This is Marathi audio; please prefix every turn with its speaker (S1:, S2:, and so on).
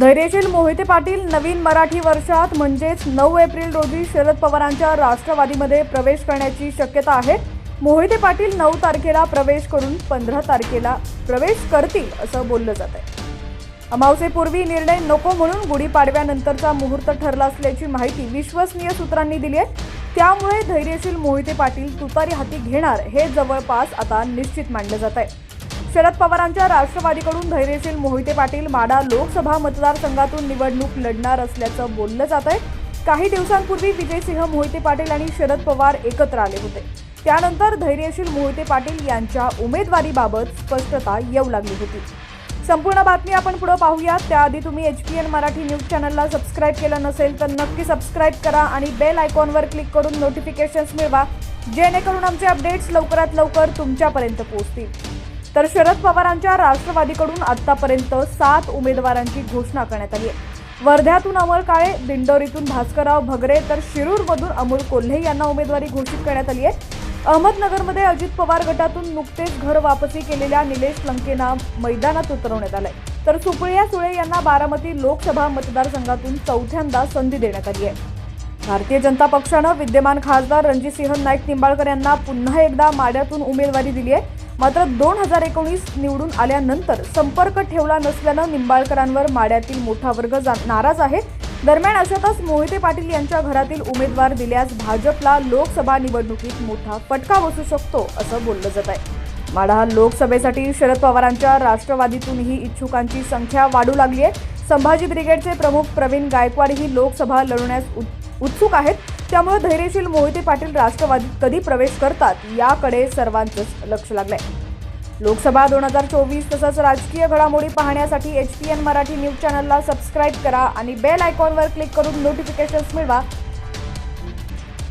S1: धैर्यशील मोहिते पाटील नवीन मराठी वर्षात म्हणजेच नऊ एप्रिल रोजी शरद पवारांच्या राष्ट्रवादीमध्ये प्रवेश करण्याची शक्यता आहे. मोहिते पाटील नऊ तारखेला प्रवेश करून पंधरा तारखेला प्रवेश करतील असं बोललं जात आहे. अमावसेपूर्वी निर्णय नको म्हणून गुढीपाडव्यानंतरचा मुहूर्त ठरला असल्याची माहिती विश्वसनीय सूत्रांनी दिली आहे. त्यामुळे धैर्यशील मोहिते पाटील तुतारी हाती घेणार हे जवळपास आता निश्चित मानलं जात आहे. शरद पवारांच्या राष्ट्रवादीकडून धैर्यशील मोहिते पाटील माडा लोकसभा मतदारसंघातून निवडणूक लढणार असल्याचं बोललं जात आहे. काही दिवसांपूर्वी विजयसिंह मोहिते पाटील आणि शरद पवार एकत्र आले होते. त्यानंतर धैर्यशील मोहिते पाटील यांच्या उमेदवारीबाबत स्पष्टता येऊ लागली होती. संपूर्ण बातमी आपण पुढे पाहूया त्याआधी तुम्ही H P N Marathi news चॅनलला सबस्क्राईब केलं नसेल तर नक्की सबस्क्राईब करा आणि बेल आयकॉनवर क्लिक करून नोटिफिकेशन्स मिळवा जेणेकरून आमचे अपडेट्स लवकरात लवकर तुमच्यापर्यंत पोहोचतील. तर शरद पवारांच्या राष्ट्रवादीकडून आतापर्यंत सात उमेदवारांची घोषणा करण्यात आली आहे. वर्ध्यातून अमर काळे दिंडोरीतून भास्करराव भगरे तर शिरूरमधून अमोल कोल्हे यांना उमेदवारी घोषित करण्यात आली आहे. अहमदनगरमध्ये अजित पवार गटातून नुकतेच घर वापसी केलेल्या निलेश लंकेना मैदानात उतरवण्यात आलंय. तर सुप्रिया सुळे यांना बारामती लोकसभा मतदारसंघातून चौथ्यांदा संधी देण्यात आली आहे. भारतीय जनता पक्षानं विद्यमान खासदार रणजितसिंह नाईक निंबाळकर यांना पुन्हा एकदा माड्यातून उमेदवारी दिली आहे. मात्र दोन हजार एकोणीस निवडून आल्यानंतर संपर्क ठेवला नसल्यानं निंबाळकरांवर माड्यातील मोठा वर्ग जा- नाराज आहे. दरम्यान अशातच मोहिते पाटील यांच्या घरातील उमेदवार दिल्यास भाजपला लोकसभा निवडणुकीत मोठा फटका बसू शकतो असं बोललं जात आहे. माढा लोकसभेसाठी शरद पवारांच्या राष्ट्रवादीतूनही इच्छुकांची संख्या वाढू लागली आहे. संभाजी ब्रिगेडचे प्रमुख प्रवीण गायकवाडही लोकसभा लढवण्यास उत्सुक आहेत. त्यामुळे धैर्यशील मोहिते पाटील राष्ट्रवादीत कधी प्रवेश करतात याकडे सर्वांचंच लक्ष लागलंय. लोकसभा दोन हजार चोवीस तसंच राजकीय घडामोडी पाहण्यासाठी H P N Marathi news चॅनलला सबस्क्राईब करा आणि बेल आयकॉनवर क्लिक करून नोटिफिकेशन्स मिळवा.